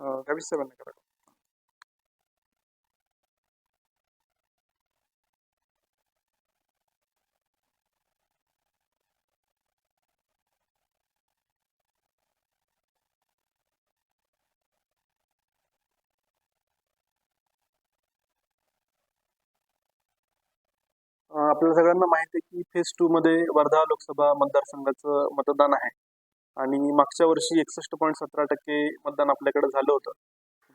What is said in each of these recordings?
गावी साहेबांना करा. आपल्याला सगळ्यांना माहिती आहे की फेज टू मध्ये वर्धा लोकसभा मतदारसंघाचं मतदान आहे. आणि मागच्या वर्षी एकसष्ट पॉईंट सतरा टक्के मतदान आपल्याकडे झालं होतं.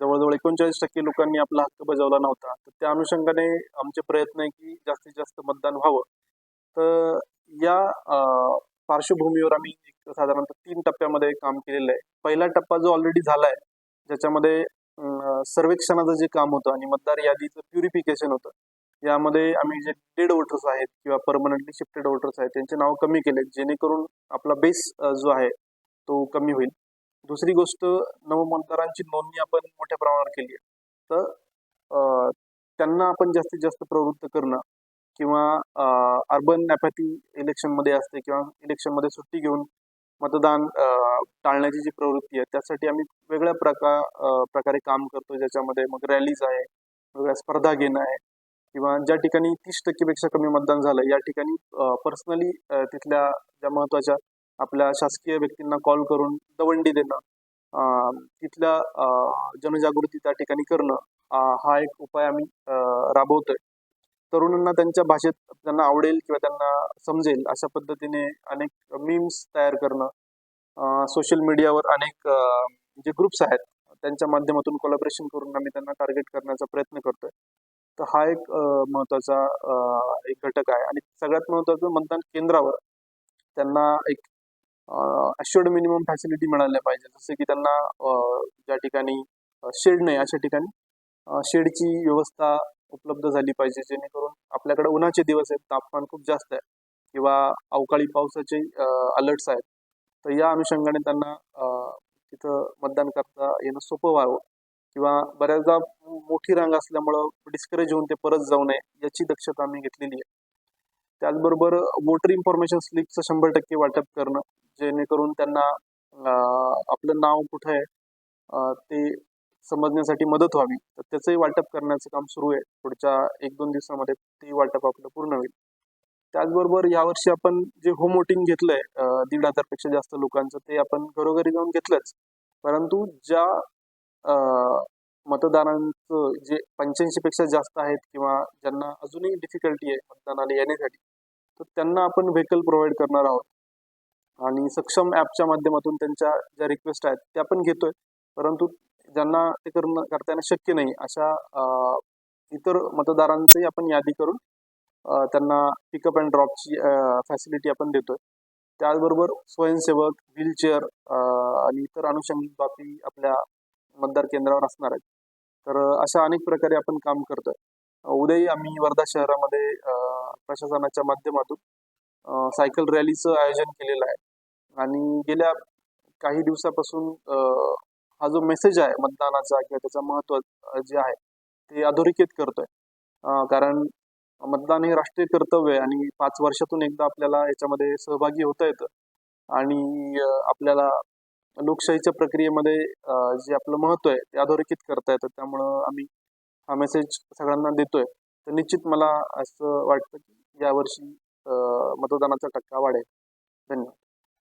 जवळजवळ एकोणचाळीस टक्के लोकांनी आपला हक्क बजावला नव्हता. तर त्या अनुषंगाने आमचे प्रयत्न आहे की जास्तीत जास्त मतदान व्हावं. तर या पार्श्वभूमीवर आम्ही एक साधारणतः तीन टप्प्यामध्ये काम केलेलं आहे. पहिला टप्पा जो ऑलरेडी झाला आहे ज्याच्यामध्ये सर्वेक्षणाचं जे काम होतं आणि मतदार यादीचं प्युरिफिकेशन होतं यामध्ये आम्ही जे डेड वोटर्स आहेत किंवा परमनंटली शिफ्टेड वोटर्स आहेत त्यांचे नाव कमी केले जेणेकरून आपला बेस जो आहे तो कमी होईल. दुसरी गोष्ट नवमतदारांची नोंदणी आपण मोठ्या प्रमाणावर केली आहे. तर त्यांना आपण जास्तीत जास्त प्रवृत्त करणं किंवा अर्बन नॅपॅथी इलेक्शनमध्ये असते किंवा इलेक्शनमध्ये सुट्टी घेऊन मतदान टाळण्याची जी प्रवृत्ती आहे त्यासाठी आम्ही वेगळ्या प्रकार प्रकारे काम करतो. ज्याच्यामध्ये मग रॅलीज आहे वेगळ्या स्पर्धा घेणं आहे किंवा ज्या ठिकाणी तीस टक्केपेक्षा कमी मतदान झालं या ठिकाणी पर्सनली तिथल्या ज्या महत्त्वाच्या आपल्या शासकीय व्यक्तींना कॉल करून दवंडी देणं तिथल्या जनजागृती त्या ठिकाणी करणं हा एक उपाय आम्ही राबवतोय. तरुणांना त्यांच्या भाषेत त्यांना आवडेल किंवा त्यांना समजेल अशा पद्धतीने अनेक मीम्स तयार करणं सोशल मीडियावर अनेक जे ग्रुप्स आहेत त्यांच्या माध्यमातून कोलॅबरेशन करून आम्ही त्यांना टार्गेट करण्याचा प्रयत्न करतोय. तर हा एक महत्त्वाचा महत्त्वाचा एक घटक आहे. आणि सगळ्यात महत्त्वाचं मतदान केंद्रावर. त्यांना एक अश्युअर्ड मिनिमम फॅसिलिटी मिळाल्या पाहिजे जसं की त्यांना ज्या ठिकाणी शेड नाही अशा ठिकाणी शेडची व्यवस्था उपलब्ध झाली पाहिजे जेणेकरून आपल्याकडे उन्हाचे दिवस आहेत तापमान खूप जास्त आहे किंवा अवकाळी पावसाचे अलर्ट्स आहेत. तर या अनुषंगाने त्यांना तिथं मतदान करता येणं सोपं व्हावं. किंवा बऱ्याचदा मोठी रांग असल्यामुळं डिस्करेज होऊन ते परत जाऊ नये याची दक्षता आम्ही घेतलेली आहे. त्याचबरोबर वोटर इन्फॉर्मेशन स्लिपचं शंभर टक्के वाटप करणं जेणेकरून त्यांना आपलं नाव कुठं आहे ते समजण्यासाठी मदत व्हावी. तर त्याचंही वाटप करण्याचं काम सुरू आहे. पुढच्या एक दोन दिवसामध्ये ते वाटप आपलं पूर्ण होईल. त्याचबरोबर यावर्षी आपण जे होम वोटिंग घेतलंय दीड हजारपेक्षा जास्त लोकांचं ते आपण घरोघरी जाऊन घेतलंच. परंतु ज्या मतदारांचं जे पंच्याऐंशी पेक्षा जास्त आहेत किंवा ज्यांना अजूनही डिफिकल्टी आहे मतदानाला येण्यासाठी तर त्यांना आपण व्हेकल प्रोव्हाइड करणार आहोत. आणि सक्षम ॲपच्या माध्यमातून त्यांच्या ज्या रिक्वेस्ट आहेत त्या पण घेतोय. परंतु ज्यांना ते करणं करता येणं शक्य नाही अशा इतर मतदारांचंही आपण यादी करून त्यांना पिकअप अँड ड्रॉपची फॅसिलिटी आपण देतोय. त्याचबरोबर स्वयंसेवक व्हीलचेअर आणि इतर अनुषंगिक बाबी आपल्या मतदार केंद्रावर असणार आहेत. तर अशा अनेक प्रकारे आपण काम करतोय. उद्याही आम्ही वर्धा शहरामध्ये प्रशासनाच्या माध्यमातून सायकल रॅलीचं आयोजन केलेलं आहे. आणि गेल्या काही दिवसापासून हा जो मेसेज आहे मतदानाचा किंवा त्याचं महत्त्व जे आहे ते अधोरेखित करतोय. कारण मतदान हे राष्ट्रीय कर्तव्य आहे आणि पाच वर्षातून एकदा आपल्याला याच्यामध्ये सहभागी होता येतं. आणि आपल्याला लोकशाहीच्या प्रक्रियेमध्ये जे आपलं महत्त्व आहे ते अधोरेखित करता येतं. त्यामुळं आम्ही हा मेसेज सगळ्यांना देतोय. तर निश्चित मला असं वाटतं की यावर्षी मतदानाचा टक्का वाढेल. धन्यवाद.